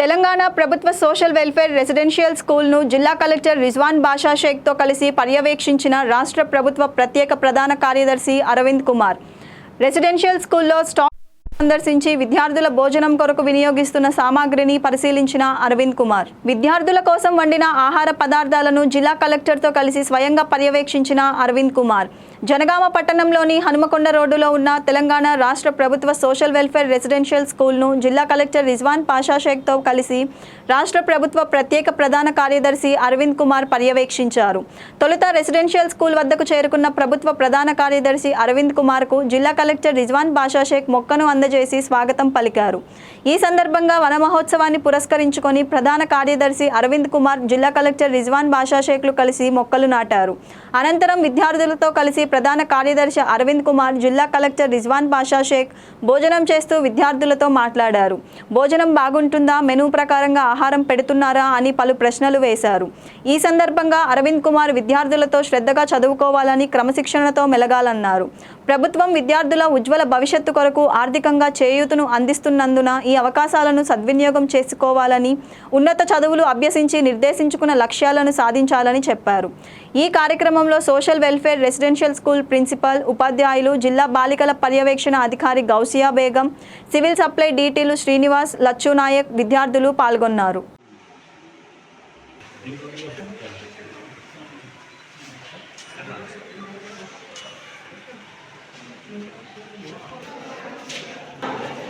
తెలంగాణ ప్రభుత్వ social welfare residential స్కూల్ను జిల్లా collector Rizwan బాషా షేక్తో కలిసి పర్యవేక్షించిన రాష్ట్ర ప్రభుత్వ ప్రత్యేక ప్రధాన కార్యదర్శి అరవింద్ కుమార్. రెసిడెన్షియల్ స్కూల్లో స్టాక్ సందర్శించి విద్యార్థుల భోజనం కొరకు వినియోగిస్తున్న సామాగ్రిని పరిశీలించిన అరవింద్ కుమార్. విద్యార్థుల కోసం వండిన ఆహార పదార్థాలను జిల్లా కలెక్టర్తో కలిసి స్వయంగా పర్యవేక్షించిన అరవింద్ కుమార్. జనగామ పట్టణంలోని హనుమకొండ రోడ్డులో ఉన్న తెలంగాణ రాష్ట్ర ప్రభుత్వ సోషల్ వెల్ఫేర్ రెసిడెన్షియల్ స్కూల్ను జిల్లా కలెక్టర్ రిజ్వాన్ పాషాషేక్తో కలిసి రాష్ట్ర ప్రభుత్వ ప్రత్యేక ప్రధాన కార్యదర్శి అరవింద్ కుమార్ పర్యవేక్షించారు. తొలుత రెసిడెన్షియల్ స్కూల్ వద్దకు చేరుకున్న ప్రభుత్వ ప్రధాన కార్యదర్శి అరవింద్ కుమార్కు జిల్లా కలెక్టర్ రిజ్వాన్ పాషాషేక్ షేక్ మొక్కను అందజేసి స్వాగతం పలికారు. ఈ సందర్భంగా వన మహోత్సవాన్ని పురస్కరించుకొని ప్రధాన కార్యదర్శి అరవింద్ కుమార్ జిల్లా కలెక్టర్ రిజ్వాన్ బాషాషేక్లు కలిసి మొక్కలు నాటారు. అనంతరం విద్యార్థులతో కలిసి ప్రధాన కార్యదర్శి అరవింద్ కుమార్ జిల్లా కలెక్టర్ రిజ్వాన్ బాషా షేక్ భోజనం చేస్తూ విద్యార్థులతో మాట్లాడారు. భోజనం బాగుంటుందా? మెనూ ప్రకారంగా ఆహారం పెడుతున్నారా? అని పలు ప్రశ్నలు వేశారు. ఈ సందర్భంగా అరవింద్ కుమార్ విద్యార్థులతో శ్రద్ధగా చదువుకోవాలని క్రమశిక్షణతో మెలగాలన్నారు. ప్రభుత్వం విద్యార్థుల ఉజ్వల భవిష్యత్తు కొరకు ఆర్థికంగా ఆర్థికంగా చేయూతను అందిస్తున్నందున ఈ అవకాశాలను సద్వినియోగం చేసుకోవాలని ఉన్నత చదువులు అభ్యసించి నిర్దేశించుకున్న లక్ష్యాలను సాధించాలని చెప్పారు. ఈ కార్యక్రమంలో social welfare residential school principal ఉపాధ్యాయులు జిల్లా బాలికల పర్యవేక్షణ అధికారి గౌసియా బేగం సివిల్ సప్లై డీటీలు శ్రీనివాస్ లచ్చునాయక్ విద్యార్థులు పాల్గొన్నారు. Thank you.